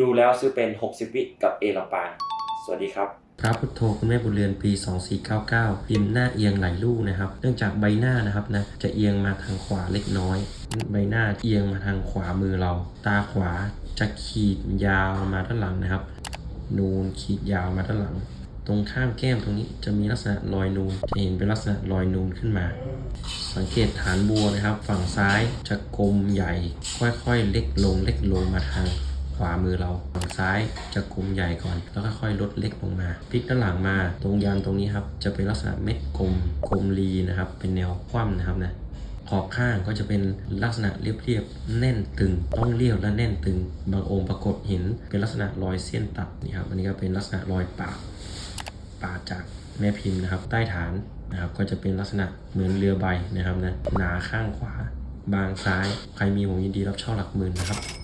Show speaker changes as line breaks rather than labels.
ดูแล้วซื้อเป็น 60 วิกับเอลปางสวัสดีครับ
พระพุทโธคุณแม่บุญเรือนปี 2499พิมพ์หน้าเอียงไหลลูกนะครับ เนื่องจากใบหน้านะครับนะจะเอียงมาทางขวาเล็กน้อย ใบหน้าเอียงมาทางขวามือเรา ตาขวาจะขีดยาวมาด้านหลังนะครับ นูนขีดยาวมาด้านหลัง ตรงข้างแก้มตรงนี้จะมีลักษณะรอยนูน จะเห็นเป็นลักษณะรอยนูนขึ้นมา สังเกตฐานบัวนะครับ ฝั่งซ้ายจะกลมใหญ่ ค่อยๆ เล็กลงเล็กลงมาทาง ขวามือเราฝั่งซ้ายจะกลมใหญ่ก่อน แล้วค่อยๆลดเล็กลงมาพลิกด้านหลังมาตรงยันตรงนี้ครับจะเป็นลักษณะเม็ดกลมกลมรีนะครับ เป็นแนวคว่ำนะครับนะขอบข้างก็จะเป็นลักษณะเรียบๆแน่นตึง ต้องเรียบและแน่นตึง บางองค์ปรากฏเห็นเป็นลักษณะรอยเส้นตัดนี่ครับอันนี้ก็เป็นลักษณะรอยปาดปาดจากแม่พิมพ์นะครับ ใต้ฐานนะครับก็จะเป็นลักษณะเหมือนเรือใบนะครับนะหนาข้างขวา บางซ้าย ใครมีผมยินดีรับเช่าหลักหมื่นนะครับ